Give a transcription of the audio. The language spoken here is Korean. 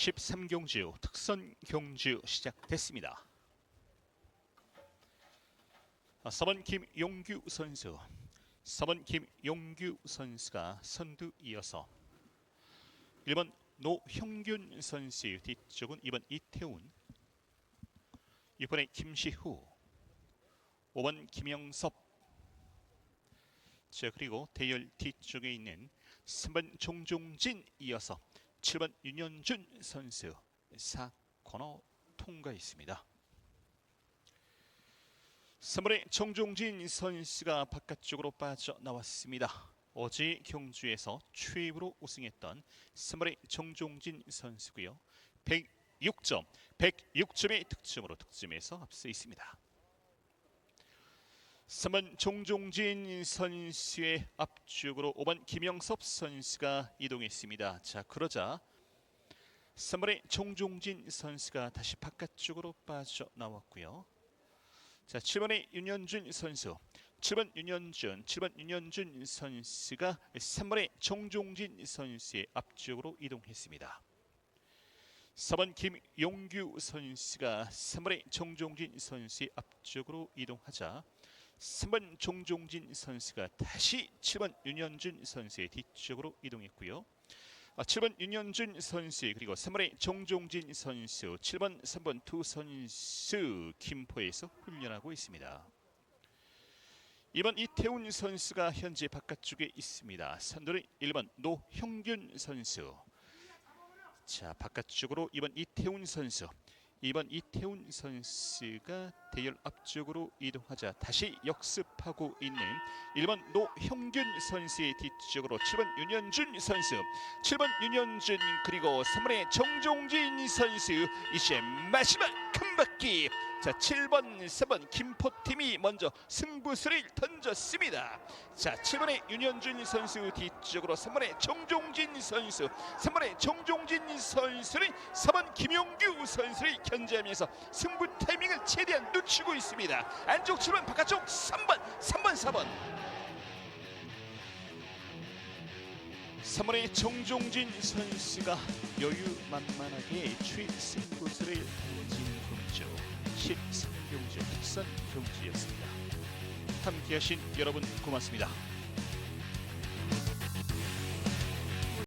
13경주 특선 경주 시작됐습니다. 4번 김용규 선수, 4번 김용규 선수가 선두 이어서 1번 노형균 선수 뒤쪽은 2번 이태훈, 6번에 김시후, 5번 김영섭, 자 그리고 대열 뒤쪽에 있는 3번 종종진 이어서 7번 윤현준 선수 4코너 통과했습니다. 3번의 정종진 선수가 바깥쪽으로 빠져나왔습니다. 어제 경주에서 최입으로 우승했던 3번의 정종진 선수고요. 106점, 106점의 득점으로 득점에서 앞서 있습니다. 3번 종종진 선수의 앞쪽으로 5번 김영섭 선수가 이동했습니다. 자 그러자 3번의 종종진 선수가 다시 바깥쪽으로 빠져나왔고요. 자 7번의 윤현준 선수 7번 윤현준 7번 윤현준 선수가 3번의 종종진 선수의 앞쪽으로 이동했습니다. 4번 김용규 선수가 3번의 정종진 선수의 앞쪽으로 이동하자 3번 종종진 선수가 다시 7번 윤현준 선수의 뒤쪽으로 이동했고요. 아, 7번 윤현준 선수 그리고 3번의 종종진 선수 7번 3번 두 선수 김포에서 훈련하고 있습니다. 2번 이태훈 선수가 현재 바깥쪽에 있습니다. 선두는 1번 노형균 선수. 자 바깥쪽으로 2번 이태훈 선수 2번 이태훈 선수가 대열 앞쪽으로 이동하자 다시 역습하고 있는 1번 노형균 선수의 뒤쪽으로 7번 윤현준 선수. 7번 윤현준 그리고 3번의 정종진 선수. 이제 마지막 한 바퀴 자 7번 3번 김포팀이 먼저 승부수를 던졌습니다. 자 7번의 윤현준 선수 뒤쪽으로 3번의 정종진 선수 3번의 정종진 선수는 4번 김용규 선수를 견제하면서 승부 타이밍을 최대한 늦추고 있습니다. 안쪽 7번 바깥쪽 3번 3번 4번. 3번의 정종진 선수가 여유만만하게 최승부수를 던진 13경주 특선 경주였습니다. 함께하신 여러분 고맙습니다